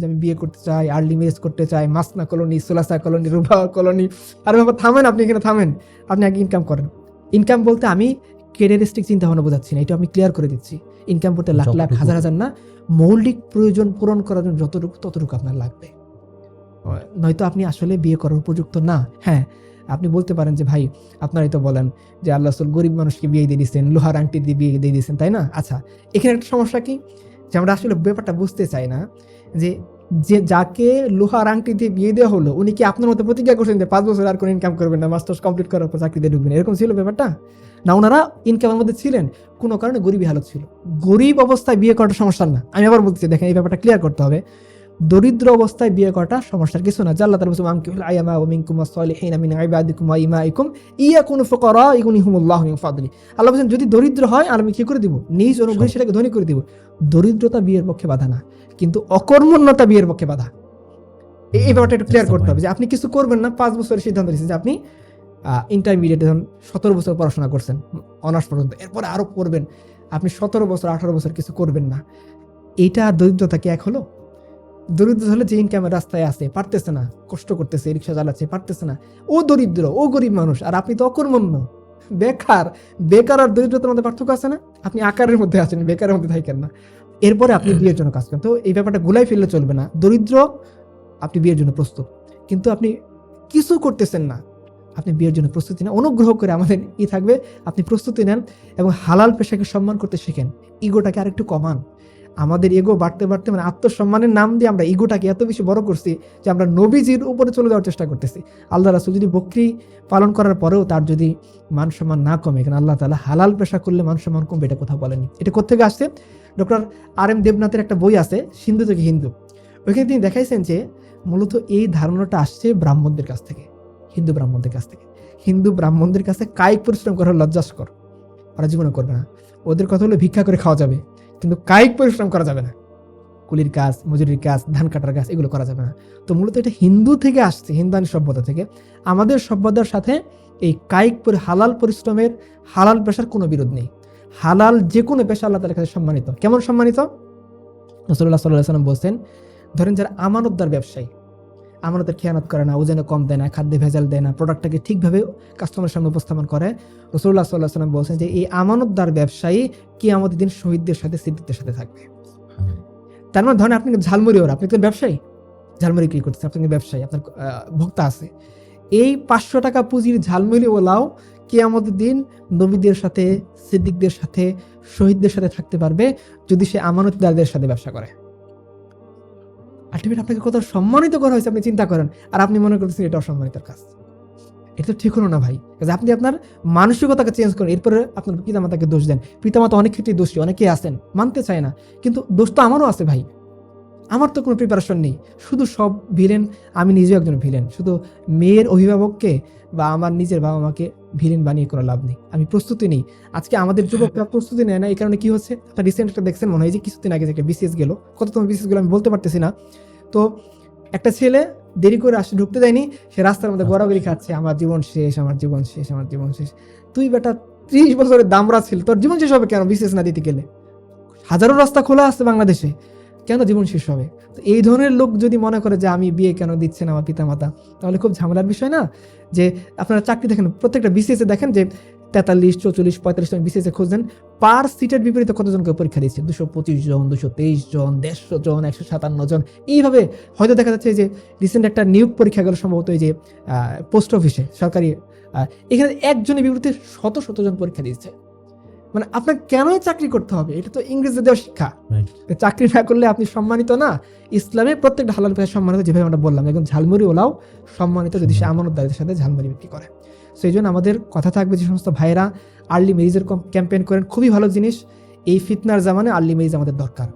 যে আমি বিয়ে করতে চাই আর্লি ম্যারেজ করতে চাই মাসনা কলোনি সোলাসা কলোনি রুবা কলোনি। আর বাবা থামেন আপনি এখানে থামেন। আপনি আগে ইনকাম করেন। ইনকাম বলতে আমি কেরিয়ারিস্টিক চিন্তা ভাবনা বোঝাচ্ছি না এটা আমি ক্লিয়ার করে দিচ্ছি। ইনকাম করতে লাখ লাখ হাজার হাজার না মৌলিক প্রয়োজন পূরণ করার জন্য যতটুকু ততটুকু আপনার লাগবে। নয়তো আপনি আসলে বিয়ে করার উপযুক্ত না। হ্যাঁ আপনি বলতে পারেন যে ভাই আপনারাই তো বলেন যে আল্লাহ গরিব মানুষকে বিয়ে দিয়ে দিচ্ছেন লোহার আংটি দিয়ে বিয়ে দিয়ে দিচ্ছেন তাই না? আচ্ছা এখানে একটা সমস্যা কি? যে আমরা আসলে ব্যাপারটা বুঝতে চাই না, যে যে যাকে লোহার আংটি দিয়ে বিয়ে দেওয়া হলো, উনি কি আপনার মতো প্রতিজ্ঞা করছেন যে পাঁচ বছর আর কোনো ইনকাম করবেন না মাস্টার্স কমপ্লিট করার পর চাকরিতে ঢুকবেন? এরকম ছিল ব্যাপারটা? না, ওনারা ইনকামের মধ্যে ছিলেন, কোনো কারণে গরিবী হালত ছিল। গরিব অবস্থায় বিয়ে করাটা সমস্যা না। আমি আবার বলতে চাই দেখেন এই ব্যাপারটা ক্লিয়ার করতে হবে। দরিদ্র অবস্থায় বিয়ে করাটা সমস্যার কিছু না। জাল্লাহ তাআলা বলছেন আমকিহুল আয়ামা ওয়া মিনকুম আস-সালিহিনা মিন ইবাদিকুম ওয়া ইমাইকুম ইয়াকুনু ফুকারা ইগুনিহুমুল্লাহু মিন ফাদলি আল্লাহ বলছেন যদি দরিদ্র হয় আর আমি কি করে দিব? নিজ অনুগ্রহে সেটাকে ধনী করে দিব। দরিদ্রতা বিয়ের পক্ষে বাধা না কিন্তু অকর্মণ্যতা বিয়ের পক্ষে বাধা। এই ব্যাপারটা একটু ক্লিয়ার করতে হবে যে আপনি কিছু করবেন না পাঁচ বছরের সিদ্ধান্ত নিয়েছেন যে আপনি ইন্টারমিডিয়েটে ধরুন সতেরো বছর পড়াশোনা করছেন অনার্স পর্যন্ত এরপরে আরও করবেন আপনি সতেরো বছর আঠারো বছর কিছু করবেন না। আর দরিদ্রতা কি এক হলো? দরিদ্র হলে যে ইনকামের রাস্তায় আছে, পারতেছে না, কষ্ট করতেছে, রিক্সা চালাচ্ছে, পারতেছে না। ও দরিদ্র, ও গরিব মানুষ, আর আপনি তো অকর্মণ্য। বেকার বেকার আর দরিদ্রতার মধ্যে পার্থক্য আছে না? আপনি আকারের মধ্যে আছেন, বেকারের মধ্যে থাকেন না। এরপরে আপনি বিয়ের জন্য কাজ করেন। তো এই ব্যাপারটা গুলাই ফেললে চলবে না। দরিদ্র, আপনি বিয়ের জন্য প্রস্তুত। কিন্তু আপনি কিছু করতেছেন না। আপনি বিয়ের জন্য প্রস্তুতি নেন। অনুগ্রহ করে আমাদের ই থাকবে। আপনি প্রস্তুতি নেন এবং হালাল পেশাকে সম্মান করতে শিখেন। ইগোটাকে আরেকটু কমান। আমাদের ইগো বাড়তে বাড়তে মানে আত্মসম্মানের নাম দিয়ে আমরা ইগোটাকে এত বেশি বড় করছি যে আমরা নবীজির উপরে চলে যাওয়ার চেষ্টা করতেছি। আল্লাহ রাসুল যদি বকরি পালন করার পরেও তার যদি মান সম্মান না কমে, কারণ আল্লাহ তালা হালাল পেশা করলে মান সম্মান কমবে, এটা কথা বলেনি এটা কোথেকে আসছে? ডক্টর আর এম দেবনাথের একটা বই আছে, সিন্ধু থেকে হিন্দু। ওইখানে তিনি দেখাইছেন যে মূলত এই ধারণাটা আসছে ব্রাহ্মণদের কাছ থেকে, হিন্দু ব্রাহ্মণদের কাছ থেকে। হিন্দু ব্রাহ্মণদের কাছে কায়িক পরিশ্রম করা লজ্জাস্কর। ওরা জীবনে করবে না। ওদের কথা হলো ভিক্ষা করে খাওয়া যাবে, কিন্তু কায়িক পরিশ্রম করা যাবে না। কুলির কাজ, মজুরির কাজ, ধান কাটার কাজ, এগুলো করা যাবে না। তো মূলত এটা হিন্দু থেকে আসছে হিন্দানি সভ্যতা থেকে। আমাদের সভ্যতার সাথে এই কায়িক হালাল পরিশ্রমের হালাল পেশার কোনো বিরোধ নেই। হালাল যে কোনো পেশা আল্লাহ তাদের কাছে সম্মানিত। কেমন সম্মানিত? সাল্লাহ সাল্লাম বলছেন, ধরেন যারা আমানতদার ব্যবসায়ী আমানতের খেয়ানত করে না ওজনে কম দেয় না খাদ্যে ভেজাল দেয় না প্রোডাক্টটাকে ঠিকভাবে কাস্টমারের সামনে উপস্থাপন করে। রসুল্লাহ সাল্লাহ সাল্লাম বলছেন যে এই আমানতদার ব্যবসায়ী কি আমাদের দিন শহীদদের সাথে সিদ্দিকদের সাথে থাকবে। তার মানে ধরেন আপনি ঝালমুড়ি ওর আপনি তো ব্যবসায়ী। ঝালমুড়ি বিক্রি করতেছেন আপনি ব্যবসায়ী আপনার ভোক্তা আছে। এই পাঁচশো টাকা পুঁজির ঝালমুড়ি ওলাও কে আমাদের দিন নবীদের সাথে সিদ্দিকদের সাথে শহীদদের সাথে থাকতে পারবে যদি সে আমানতদারদের সাথে ব্যবসা করে। আলটিমেট আপনাকে কত সম্মানিত করা হয়েছে, আপনি চিন্তা করেন। আর আপনি মনে করছেন এটা অসম্মানিতার কাজ। এটা তো ঠিক হলো না ভাই। কাজে আপনি আপনার মানসিকতাকে চেঞ্জ করেন। এরপরে আপনার পিতামাতাকে দোষ দেন। পিতামাতা অনেক ক্ষেত্রেই দোষী, অনেকেই আছেন। মানতে চায় না। কিন্তু দোষ তো আমারও আছে ভাই। আমার তো কোনো প্রিপারেশন নেই। শুধু সব ভিলেন আমি নিজেও একজন ভিলেন শুধু মেয়ের অভিভাবককে বা আমার নিজের বাবা মাকে ভিলেন বানিয়ে কোনো লাভ নেই। আমি প্রস্তুতি নেই। আজকে আমাদের যুবকরা প্রস্তুতি নেয় না, এই কারণে কি হচ্ছে? একটা রিসেন্ট একটা দেখছেন, মনে হয় যে কিছুদিন আগে যে একটা বিসিএস গেল। কততম বিসিএস গেল আমি বলতে পারতেছি না। তো একটা ছেলে দেরি করে আসে, ঢুকতে দেয়নি। সে রাস্তার মধ্যে গড়াগড়ি খাচ্ছে। আমার জীবন শেষ, আমার জীবন শেষ, আমার জীবন শেষ। তুই বেটা ত্রিশ বছরের দামরা ছিল, তোর জীবন শেষ হবে কেন বিশেষ না দিতে গেলে? হাজারো রাস্তা খোলা আছে বাংলাদেশে। কেন জীবন শেষ হবে? তো এই ধরনের লোক যদি মনে করে যে আমি বিয়ে কেন দিচ্ছেন আমার পিতামাতা, তাহলে খুব ঝামেলার বিষয় না? যে আপনারা চাকরি দেখেন, প্রত্যেকটা বিসিএসে দেখেন যে তেতাল্লিশ, চৌচল্লিশ, পঁয়তাল্লিশ জন বিসিএসে খোঁজ দেন পার সিটের বিপরীতে কতজনকে পরীক্ষা দিচ্ছে? দুশো পঁচিশ জন, দুশো তেইশ জন, দেড়শো জন, একশো সাতান্ন জন। এইভাবে হয়তো দেখা যাচ্ছে যে রিসেন্ট একটা নিয়োগ পরীক্ষা গেল সম্ভবত এই যে পোস্ট অফিসে সরকারি এখানে একজনের বিপরীতে শত শত জন পরীক্ষা দিচ্ছে। মানে আপনার কেনই চাকরি করতে হবে? এটা তো ইংরেজি দেওয়া শিক্ষা। চাকরি না করলে আপনি সম্মানিত না। ইসলামে প্রত্যেকটা হালাল পেশা সম্মানিত যেভাবে আমরা বললাম একজন ঝালমুড়ি ওলাও সম্মানিত যদি সে আমানতদারিদের সাথে ঝালমুড়ি বিক্রি করে। সেই জন্য আমাদের কথা থাকবে যে সমস্ত ভাইয়েরা আর্লি মেরিজের ক্যাম্পেইন করেন খুবই ভালো জিনিস। এই ফিতনার জামানে আর্লি মেরিজ আমাদের দরকার।